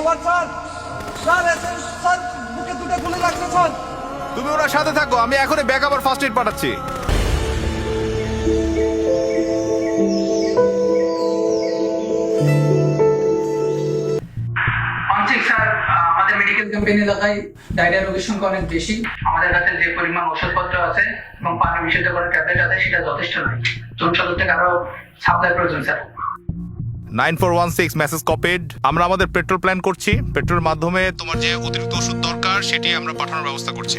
Over sir sir এসে sir বুকে দুটো গুলি লাগছে স্যার। তুমি ওনার সাথে থাকো আমি এখনই ব্যাক আবার ফার্স্ট এড পাঠাচ্ছি। আমাদের মেডিকেল ক্যাম্পেইন এলাকায় ডায়রিয়া রোগীর সংখ্যা অনেক বেশি। আমাদের কাছে যে পরিমাণ ওষুধপত্র আছে এবং পানি বিশুদ্ধ করার ট্যাবলেট আছে সেটা যথেষ্ট নয় সদর থেকে আরও সাপ্লাই প্রয়োজন sir. Nine four one six message copied আমরা আমাদের পেট্রোল প্ল্যান করছি। পেট্রোলের মাধ্যমে তোমার যে অতিরিক্ত ওষুধ দরকার সেটি আমরা পাঠানোর ব্যবস্থা করছি।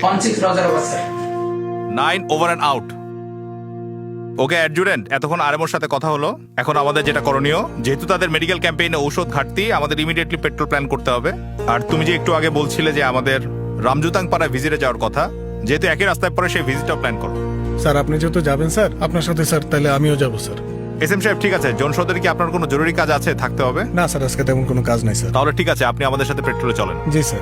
Nine over and out okay adjutant এতক্ষণ আরএমওর সাথে কথা হলো। এখন আমাদের যেটা করণীয় যেহেতু তাদের মেডিকেল ক্যাম্পেইনে ঔষধ ঘাটতি আমাদের ইমিডিয়েটলি পেট্রোল প্ল্যান করতে হবে। আর তুমি যে একটু আগে বলছিলে যে আমাদের রামজুতাং পাড়ায় ভিজিটে যাওয়ার কথা যেহেতু একই রাস্তায় পরে সেই ভিজিটটা প্ল্যান করো। স্যার আপনি যেহেতু যাবেন স্যার আপনার সাথে স্যার তাহলে আমিও যাব স্যার। এস এম সাহেব ঠিক আছে জনসদের কি আপনার কোনো জরুরি কাজ আছে? থাকতে হবে? না স্যার আজকে তেমন কোনো কাজ নাই স্যার। তাহলে ঠিক আছে আপনি আমাদের সাথে পেট্রোলে চলেন। জি স্যার।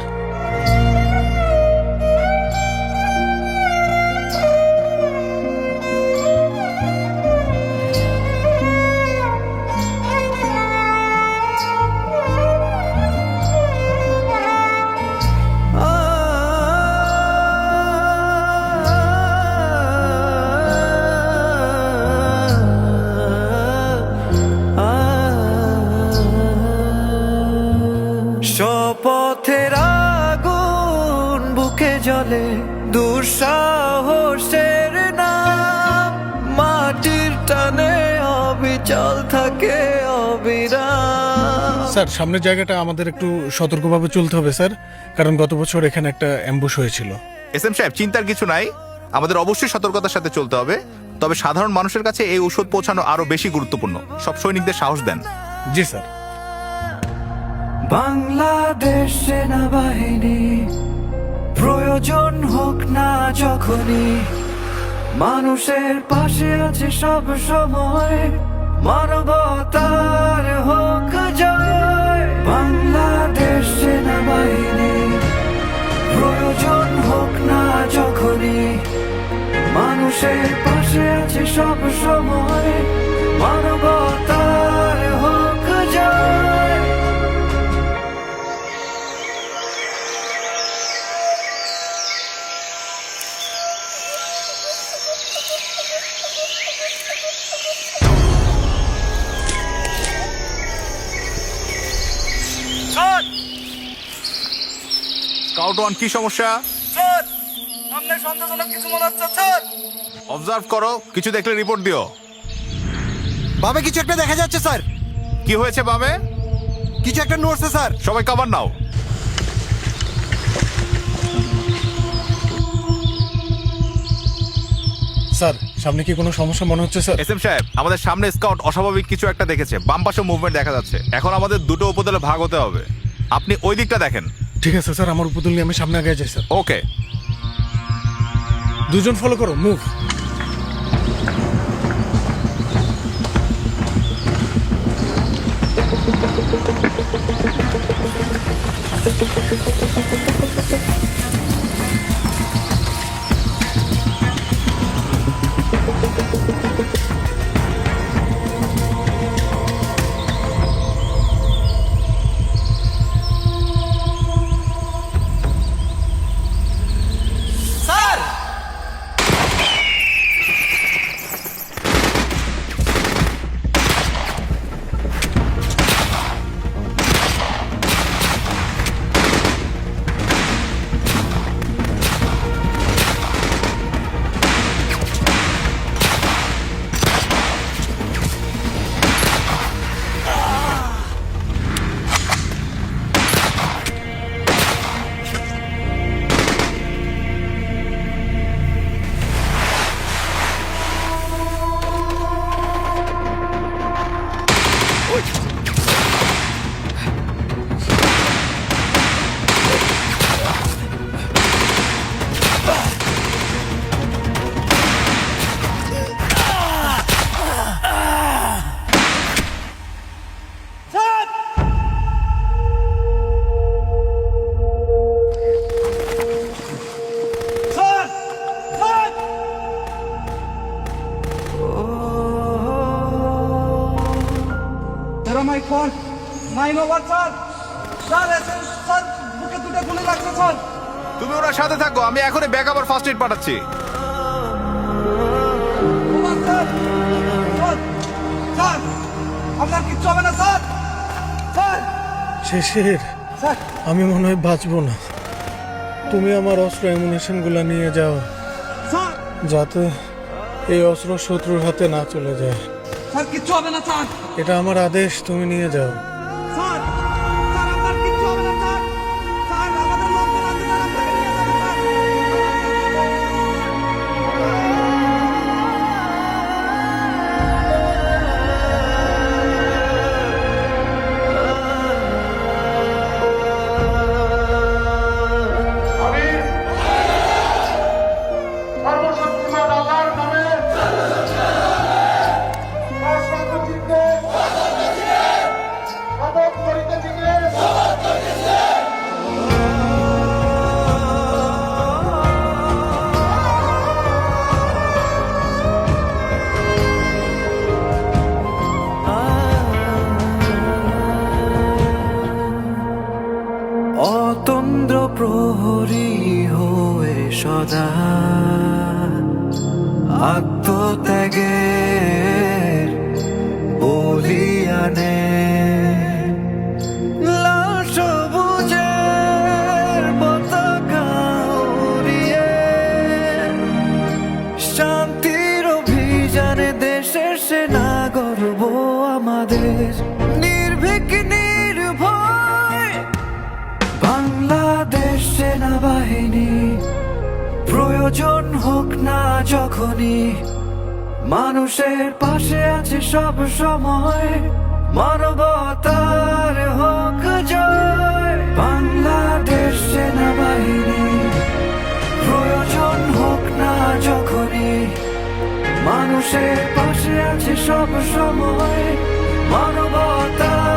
জ্বলে দুঃসাহসের নাম মাটির টানে অবিচল থাকে অবিরাম। স্যার সামনের জায়গাটা আমাদের একটু সতর্কভাবে চলতে হবে স্যার কারণ গত বছর এখানে একটা অ্যাম্বুশ হয়েছিল। এস এম সাহেব চিন্তার কিছু নাই। আমাদের অবশ্যই সতর্কতার সাথে চলতে হবে। তবে সাধারণ মানুষের কাছে এই ঔষধ পৌঁছানো আরও বেশি গুরুত্বপূর্ণ। সব সৈনিকদের সাহস দেন। জি স্যার। বাংলাদেশ সেনাবাহিনী প্রয়োজন হোক না যখনই, মানুষের পাশে আছে সব সময়, মানবতার হোক যায় বাংলাদেশ সেনাবাহিনী। প্রয়োজন হোক না যখনই, মানুষের ওয়ান কি সমস্যা? স্যার সামনে সন্দেহজনক কিছু মনে হচ্ছে স্যার। অবজার্ভ করো কিছু দেখলে রিপোর্ট দিও। বাবে কিছু একটা দেখা যাচ্ছে স্যার। কি হয়েছে বামে? কিছু একটা নড়ছে স্যার। সবাই কভার নাও। স্যার সামনে কি কোনো সমস্যা মনে হচ্ছে স্যার? এস এম সাহেব আমাদের সামনে স্কাউট অস্বাভাবিক কিছু একটা দেখেছে। বাম পাশে মুভমেন্ট দেখা যাচ্ছে। এখন আমাদের দুটো উপদলে ভাগ হতে হবে। আপনি ওই দিকটা দেখেন। ঠিক আছে স্যার আমার উপদল নিয়ে আমি সামনে আগে যাই স্যার। ওকে দুজন ফলো করো মুভ Nine over, স্যার এসে স্যার বুকে দুটো গুলি লাগছে স্যার তুমি ওনার সাথে থাকো আমি এখনই ব্যাক আবার ফার্স্ট এড পাঠাচ্ছি। স্যার স্যার স্যার আপনার কিচ্ছু হবে না স্যার স্যার শেষের স্যার আমি মনে হয় বাঁচবো না। তুমি আমার অস্ত্র অ্যামুনেশনগুলো নিয়ে যাও। স্যার যাতে এই অস্ত্র শত্রুর হাতে না চলে যায়। স্যার কিচ্ছু হবে না স্যার এটা আমার আদেশ তুমি নিয়ে যাও। সদা আত্মত্যাগের বলিয়ানে শান্তির অভিযানে দেশের সেনা গর্ব আমাদের। নির্ভীক নির্ভয় বাংলাদেশ সেনাবাহিনী প্রয়োজন হোক না যখনই, মানুষের পাশে আছে সব সময়, মানবতার হোক জয়, বাংলাদেশ সেনাবাহিনী। প্রয়োজন হোক না যখনই, মানুষের পাশে আছে সব সময়, মানবতার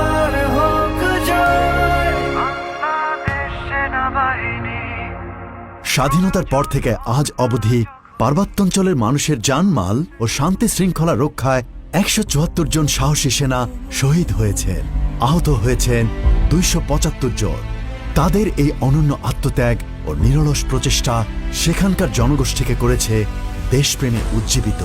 স্বাধীনতার পর থেকে আজ অবধি পার্বত্যাঞ্চলের মানুষের জানমাল ও শান্তি শৃঙ্খলা রক্ষায় একশো চুয়াত্তর জন সাহসী সেনা শহীদ হয়েছেন। আহত হয়েছেন দুইশো পঁচাত্তর জন। তাদের এই অনন্য আত্মত্যাগ ও নিরলস প্রচেষ্টা সেখানকার জনগোষ্ঠীকে করেছে দেশপ্রেমে উজ্জীবিত।